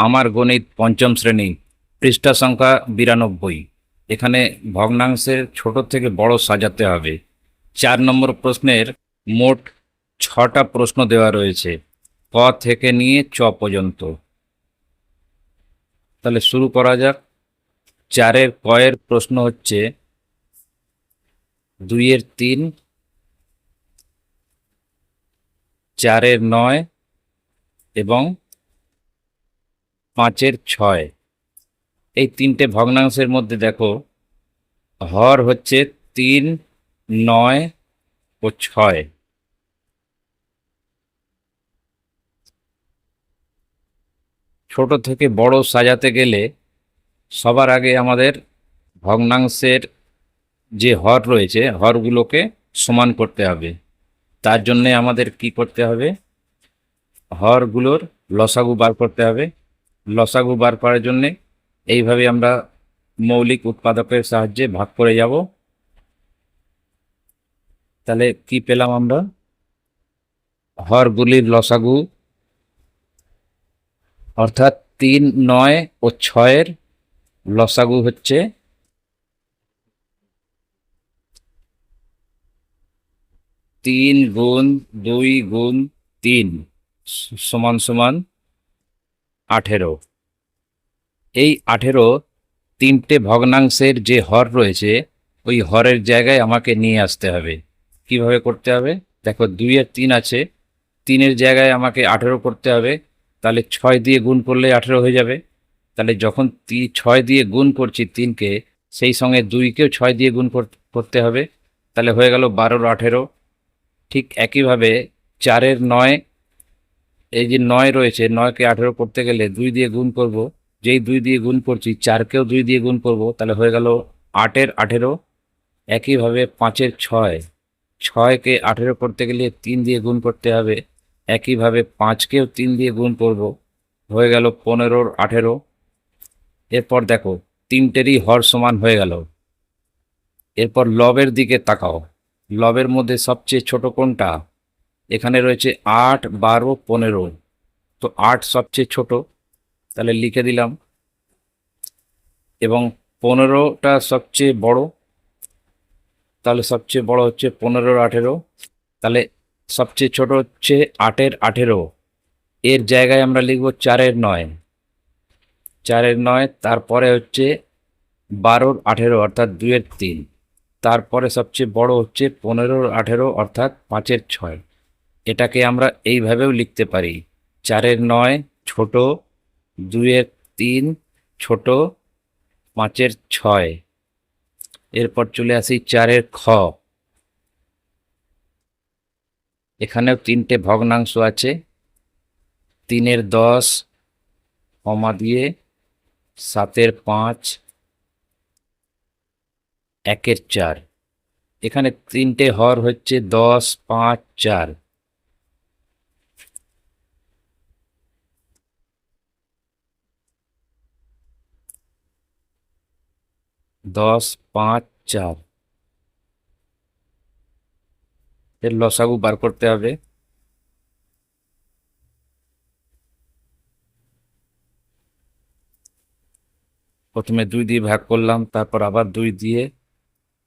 আমার গণিত পঞ্চম শ্রেণি, পৃষ্ঠা সংখ্যা বিরানব্বই। এখানে ভগ্নাংশের ছোট থেকে বড় সাজাতে হবে। চার নম্বর প্রশ্নের মোট ছটা প্রশ্ন দেওয়া রয়েছে। ক থেকে নিয়ে চ পর্যন্ত। তাহলে শুরু করা যাক। চারের কয়ের প্রশ্ন হচ্ছে দুইয়ের তিন, চারের নয় এবং পাঁচের ছয়। এই তিনটে ভগ্নাংশের মধ্যে দেখো, হর হচ্ছে তিন, নয় ও ছয়। ছোট থেকে বড় সাজাতে গেলে সবার আগে আমাদের ভগ্নাংশের যে হর রয়েছে, হরগুলোকে সমান করতে হবে। তার জন্যে আমাদের কি করতে হবে? হরগুলোর লসাগু বার করতে হবে। লসাগু বার করার জন্যে এইভাবে আমরা মৌলিক উৎপাদকের সাহায্যে ভাগ করে যাব। তাহলে কি পেলাম আমরা? হরগুলির লসাগু, অর্থাৎ তিন, নয় ও ছয়ের লসাগু হচ্ছে তিন গুণ দুই গুণ তিন, সমান সমান আঠেরো। এই আঠেরো তিনটে ভগ্নাংশের যে হর রয়েছে, ওই হরের জায়গায় আমাকে নিয়ে আসতে হবে। কীভাবে করতে হবে? দেখো, দুই আর তিন আছে। তিনের জায়গায় আমাকে আঠেরো করতে হবে। তাহলে ছয় দিয়ে গুণ করলে আঠেরো হয়ে যাবে। তাহলে যখন ছয় দিয়ে গুণ করছি তিনকে, সেই সঙ্গে দুইকেও ছয় দিয়ে গুণ কর- করতে হবে। তাহলে হয়ে গেল বারোর আঠেরো। ঠিক একইভাবে চারের নয়, এই যে নয় রয়েছে, নয়কে আঠেরো করতে গেলে দুই দিয়ে গুণ করব। যেই দুই দিয়ে গুণ করছি, চারকেও দুই দিয়ে গুণ করব, তাহলে হয়ে গেল আটের আঠেরো, একইভাবে পাঁচের ছয়। ছয়কে আঠেরো করতে গেলে তিন দিয়ে গুণ করতে হবে, একইভাবে পাঁচকেও তিন দিয়ে গুণ করব, হয়ে গেল পনেরোর আঠেরো। এরপর দেখো, তিনটেরই হর সমান হয়ে গেল। এরপর লবের দিকে তাকাও। লবের মধ্যে সবচেয়ে ছোট কোনটা? এখানে রয়েছে আট, বারো, পনেরো। তো আট সবচেয়ে ছোট। তাহলে লিখে দিলাম। এবং পনেরোটা সবচেয়ে বড়, তাহলে সবচেয়ে বড় হচ্ছে পনেরোর আঠেরো। তাহলে সবচেয়ে ছোট হচ্ছে আটের আঠেরো। এর জায়গায় আমরা লিখব চারের নয়। চারের নয়, তারপরে হচ্ছে বারোর আঠেরো, অর্থাৎ দুইয়ের তিন। তারপরে সবচেয়ে বড় হচ্ছে পনেরোর আঠেরো, অর্থাৎ পাঁচের ছয়। এটাকে আমরা এইভাবেও লিখতে পারি। চারের নয় ছোট দুইয়ের তিন, ছোট, পাঁচের ছয়। এরপর চলে আসি চারের খ। এখানেও তিনটে ভগ্নাংশ আছে। তিনের দশ, কমা দিয়ে সাতের পাঁচ, একের চার। এখানে তিনটে হর হচ্ছে দশ, পাঁচ, চার। দশ, পাঁচ, চার। এর লসাগু বার করতে হবে। প্রথমে দুই দিয়ে ভাগ করলাম, তারপর আবার দুই দিয়ে,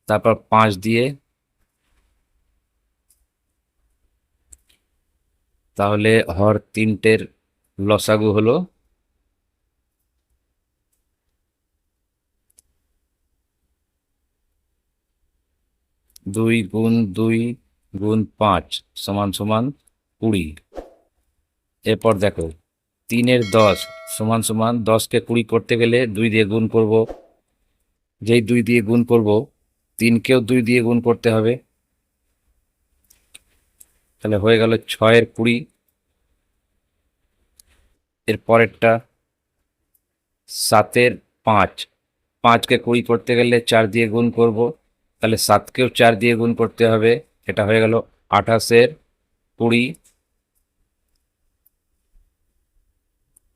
তারপর পাঁচ দিয়ে। তাহলে হর তিনটের লসাগু হলো দুই গুণ দুই গুণ পাঁচ সমান সমান কুড়ি। এরপর দেখো, তিনের দশ সমান সমান দশকে কুড়ি করতে গেলে দুই দিয়ে গুণ করব। যেই দুই দিয়ে গুণ করব, তিনকেও দুই দিয়ে গুণ করতে হবে। তাহলে হয়ে গেল ছয়ের কুড়ি। এর পরেরটা সাতের পাঁচ। পাঁচকে কুড়ি করতে গেলে চার দিয়ে গুণ করব। তাহলে সাতকেও চার দিয়ে গুণ করতে হবে। এটা হয়ে গেল আঠাশের কুড়ি।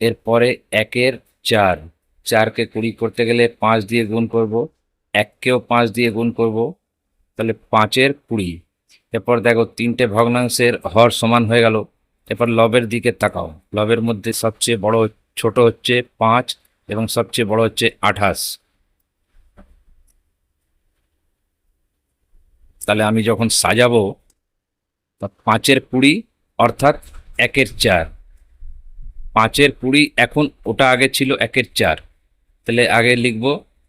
এরপরে একের চার। চারকে কুড়ি করতে গেলে পাঁচ দিয়ে গুণ করব। এককেও পাঁচ দিয়ে গুণ করব। তাহলে পাঁচের কুড়ি। এরপর দেখো তিনটে ভগ্নাংশের হর সমান হয়ে গেল। এরপর লবের দিকে তাকাও। লবের মধ্যে সবচেয়ে বড় ছোট হচ্ছে পাঁচ এবং সবচেয়ে বড় হচ্ছে আঠাশ। তাহলে আমি যখন সাজাবো, তা পাঁচের কুড়ি অর্থাৎ একের চার। পাঁচের কুড়ি এখন ওটা আগে ছিল একের চার। তাহলে আগে লিখব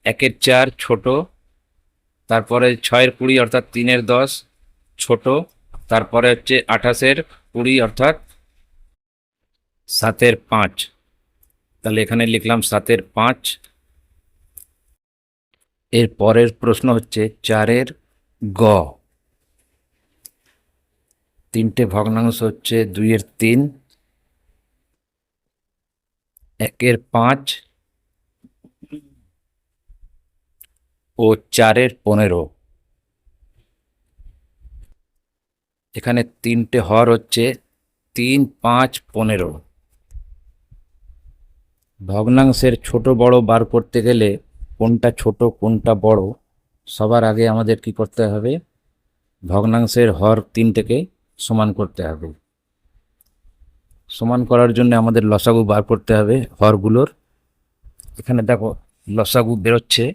একের চার ছোট, তারপরে ছয়ের কুড়ি অর্থাৎ তিনের দশ ছোট, তারপরে হচ্ছে আঠাশের কুড়ি অর্থাৎ সাতের পাঁচ। তাহলে এখানে লিখলাম সাতের পাঁচ। এর পরের প্রশ্ন হচ্ছে, চারের গ। তিনটে ভগ্নাংশ হচ্ছে দুইয়ের তিন, একের পাঁচ ও চারের পনেরো। এখানে তিনটে হর হচ্ছে তিন, পাঁচ, পনেরো। ভগ্নাংশের ছোট বড় বার করতে গেলে কোনটা ছোট, কোনটা বড়? সবার আগে আমাদের কি করতে হবে? ভগ্নাংশের হর তিনটেকে সমান করতে হবে। সমান করার জন্য আমাদের লসাগু বার করতে হবে হরগুলোর। এখানে দেখো, লসাগু বেরোচ্ছে।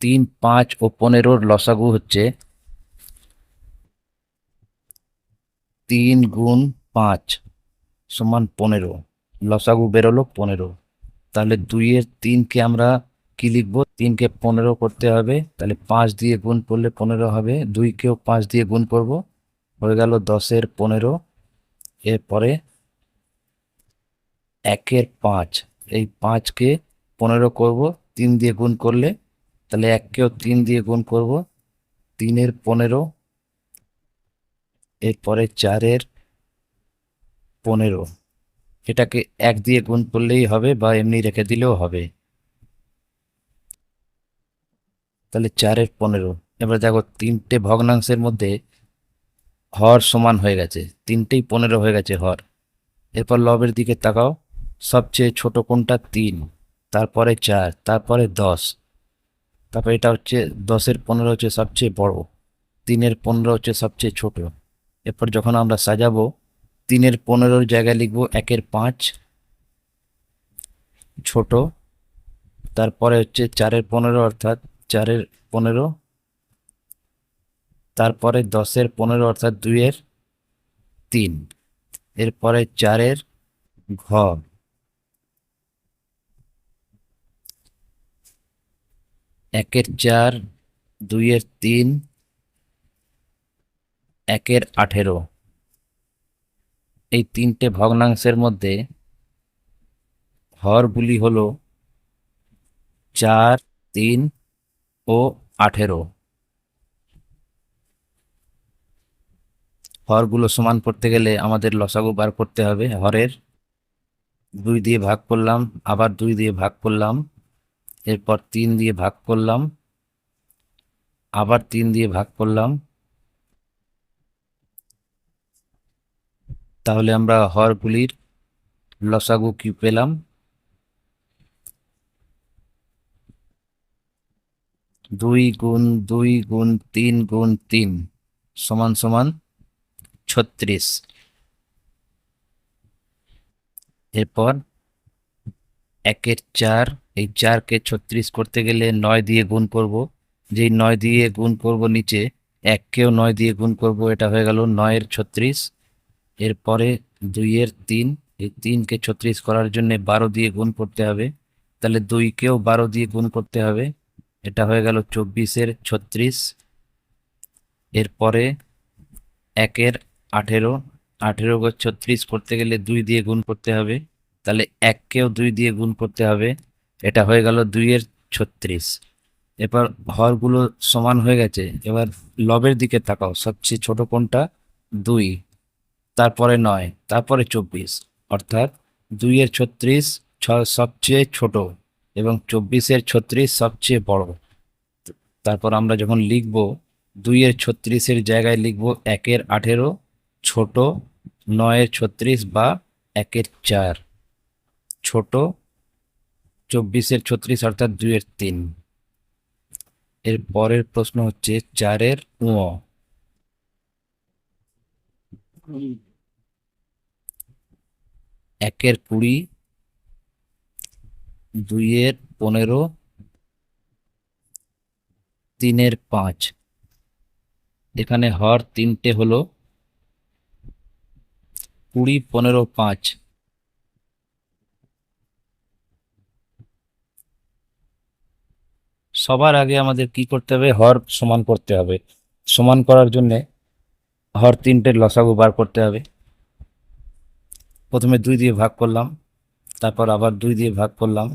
তিন, পাঁচ ও পনেরোর লসাগু হচ্ছে তিন গুণ পাঁচ সমান পনেরো। লসাগু বেরোলো পনেরো। তাহলে দুইয়ের তিনকে আমরা কি লিখব? তিনকে পনেরো করতে হবে, তাহলে পাঁচ দিয়ে গুণ করলে পনেরো হবে, দুইকেও পাঁচ দিয়ে গুণ করব, হয়ে গেল দশের পনেরো, এরপরে একের পাঁচ, এই পাঁচকে পনেরো করব, তিন দিয়ে গুণ করলে, তাহলে এককেও তিন দিয়ে গুণ করব, তিনের পনেরো, এরপরে চারের পনেরো, এটাকে এক দিয়ে গুণ করলেই হবে বা এমনি রেখে দিলেও হবে। তাহলে চারের পনেরো। এবার দেখো তিনটে ভগ্নাংশের মধ্যে হর সমান হয়ে গেছে। তিনটেই পনেরো হয়ে গেছে হর। এরপর লবের দিকে তাকাও। সবচেয়ে ছোট কোনটা? তিন। তারপরে চার, তারপরে দশ। তারপর এটা হচ্ছে দশের পনেরো হচ্ছে সবচেয়ে বড়। তিনের পনেরো হচ্ছে সবচেয়ে ছোট। এরপর যখন আমরা সাজাবো, তিনের পনেরোর জায়গায় লিখব একের পাঁচ, ছোট। তারপরে হচ্ছে চারের পনেরো অর্থাৎ চারের পনেরো, তারপরে দশের পনেরো অর্থাৎ দুইয়ের তিন, এরপরে চারের ঘ একের চার, দুইয়ের তিন, একের আঠেরো। এই তিনটে ভগ্নাংশের মধ্যে হরগুলি হলো চার, তিন ও আঠেরো। হরগুলো সমান করতে গেলে আমাদের লসাগু বার করতে হবে। হরের দুই দিয়ে ভাগ করলাম, আবার দুই দিয়ে ভাগ করলাম, এরপর তিন দিয়ে ভাগ করলাম, আবার তিন দিয়ে ভাগ করলাম। তাহলে আমরা হরগুলির লসাগু কি পেলাম? দুই গুণ দুই গুণ তিন গুণ তিন সমান সমান ছত্রিশ। এরপর একের চার, এই চারকে ছত্রিশ করতে গেলে নয় দিয়ে গুণ করব। যেই নয় দিয়ে গুণ করব নিচে, এককেও নয় দিয়ে গুণ করব, এটা হয়ে গেল নয়ের ছত্রিশ। এরপরে দুইয়ের তিন, এই তিনকে ছত্রিশ করার জন্য বারো দিয়ে গুণ করতে হবে। তাহলে দুইকেও বারো দিয়ে গুণ করতে হবে। এটা হয়ে গেল চব্বিশের ছত্রিশ, এরপরে একের আঠেরো আঠেরো ছত্রিশ করতে গেলে দুই দিয়ে গুণ করতে হবে, তাহলে এককেও দুই দিয়ে গুণ করতে হবে, এটা হয়ে গেল দুইয়ের ছত্রিশ। এবার হরগুলো সমান হয়ে গেছে, এবার লবের দিকে তাকাও, সবচেয়ে ছোট কোনটা? দুই, তারপরে নয়, তারপরে চব্বিশ, অর্থাৎ দুইয়ের ছত্রিশ সবচেয়ে ছোট। এবং চব্বিশের ছত্রিশ সবচেয়ে বড়। তারপর আমরা যখন লিখব, দুইয়ের ছত্রিশের জায়গায় লিখব একের আঠেরো, ছোট নয়ের ছত্রিশ বা একের চার। ছোট চব্বিশের ছত্রিশ অর্থাৎ দুইয়ের তিন। এর পরের প্রশ্ন হচ্ছে চারের উ। একের কুড়ি দুইয়ের পনেরো, তিনের পাঁচ। এখানে হর তিনটে হলো কুড়ি, পনেরো, পাঁচ। সবার আগে আমাদের কি করতে হবে? হর সমান করতে হবে। সমান করার জন্যে হর তিনটের লসাগু বার করতে হবে। প্রথমে দুই দিয়ে ভাগ করলাম। তারপর আবার দুই দিয়ে ভাগ করলাম।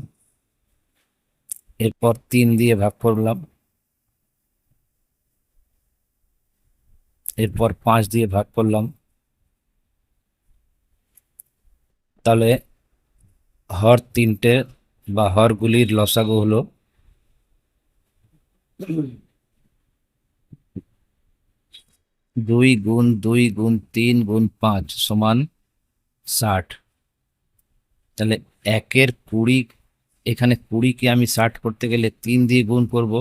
এরপর তিন দিয়ে ভাগ করলাম। এরপর পাঁচ দিয়ে ভাগ করলাম। তাহলে হর তিনটে বা হরগুলির লসাগু হলো দুই গুণ দুই গুণ তিন গুণ পাঁচ সমান ষাট। তাহলে একের কুড়ি, এখানে কুড়িকে আমি ষাট করতে গেলে তিন দিয়ে গুণ করব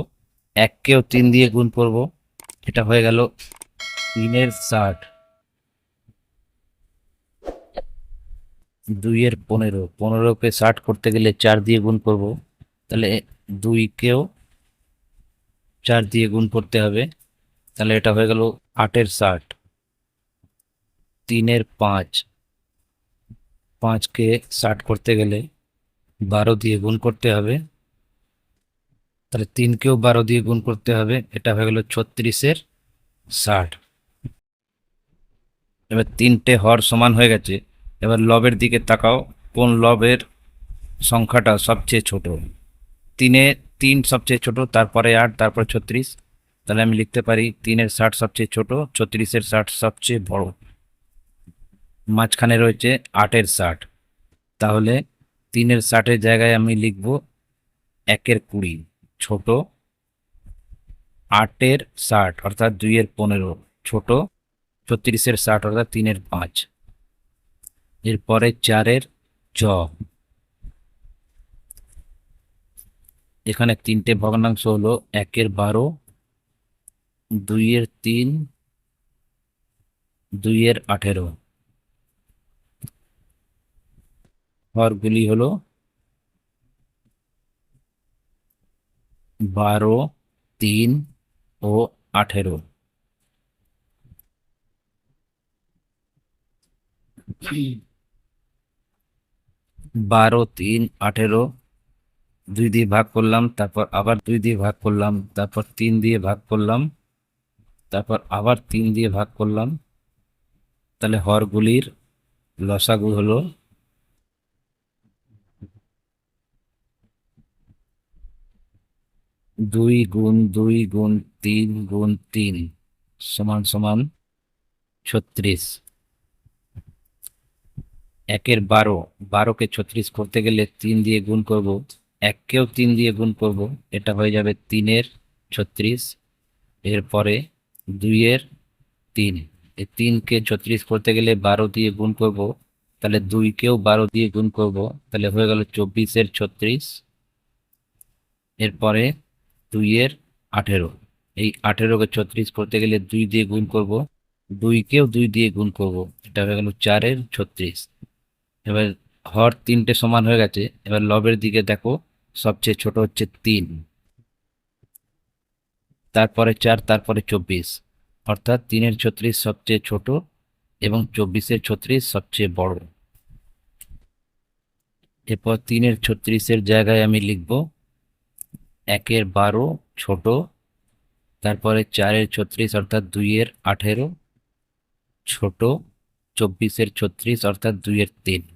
এককেও তিন দিয়ে গুণ করব, এটা হয়ে গেল তিনের ষাট। দুইয়ের পনেরো পনেরোকে ষাট করতে গেলে চার দিয়ে গুণ করব, তাহলে দুইকেও চার দিয়ে গুণ করতে হবে, তাহলে এটা হয়ে গেল আটের ষাট। তিনের পাঁচ পাঁচকে ষাট করতে গেলে বারো দিয়ে গুণ করতে হবে। তাহলে তিনকেও বারো দিয়ে গুণ করতে হবে, এটা হয়ে গেল ছত্রিশের ষাট। এবার তিনটে হর সমান হয়ে গেছে, এবার লবের দিকে তাকাও, কোন লবের সংখ্যাটা সবচেয়ে ছোট? তিনে তিন সবচেয়ে ছোট, তারপরে আট, তারপর ছত্রিশ। তাহলে আমি লিখতে পারি তিনের ষাট সবচেয়ে ছোট, ছত্রিশের ষাট সবচেয়ে বড়। মাঝখানে রয়েছে আটের ষাট। তাহলে তিনের ষাটের জায়গায় আমি লিখব একের কুড়ি, ছোট আটের ষাট, অর্থাৎ দুইয়ের পনেরো, ছোট ছত্রিশের ষাট, অর্থাৎ তিনের পাঁচ। এরপরে চারের জ। এখানে তিনটে ভগ্নাংশ হলো একের বারো, দুইয়ের তিন, দুইয়ের আঠেরো। হরগুলি হল বারো, তিন ও আঠেরো। বারো, তিন, আঠেরো, দুই দিয়ে ভাগ করলাম, তারপর আবার দুই দিয়ে ভাগ করলাম, তারপর তিন দিয়ে ভাগ করলাম, তারপর আবার তিন দিয়ে ভাগ করলাম। তাহলে হরগুলির লসাগু হলো দুই গুণ দুই গুণ তিন গুণ তিন সমান সমান ছত্রিশ। একের বারো, বারোকে ছত্রিশ করতে গেলে তিন দিয়ে গুণ করব, এককেও তিন দিয়ে গুণ করব, এটা হয়ে যাবে তিনের ছত্রিশ, এরপরে দুইয়ের তিন। এই তিনকে ছত্রিশ করতে গেলে বারো দিয়ে গুণ করব, তাহলে দুইকেও বারো দিয়ে গুণ করব, তাহলে হয়ে গেল চব্বিশের ছত্রিশ। এরপরে দুইয়ের আঠেরো। এই আঠেরোকে ছত্রিশ করতে গেলে দুই দিয়ে গুণ করব। দুইকেও দুই দিয়ে গুণ করব। এটা হয়ে গেল চারের ছত্রিশ। এবার হর তিনটে সমান হয়ে গেছে। এবার লবের দিকে দেখো, সবচেয়ে ছোট হচ্ছে তিন। তারপরে চার, তারপরে চব্বিশ। অর্থাৎ তিনের ছত্রিশ সবচেয়ে ছোট এবং চব্বিশের ছত্রিশ সবচেয়ে বড়। এরপর তিনের ছত্রিশের জায়গায় আমি লিখব একের বারো ছোট, তারপরে চারের ছত্রিশ অর্থাৎ দুইয়ের আঠেরো, ছোট, চব্বিশের ছত্রিশ অর্থাৎ দুইয়ের তিন।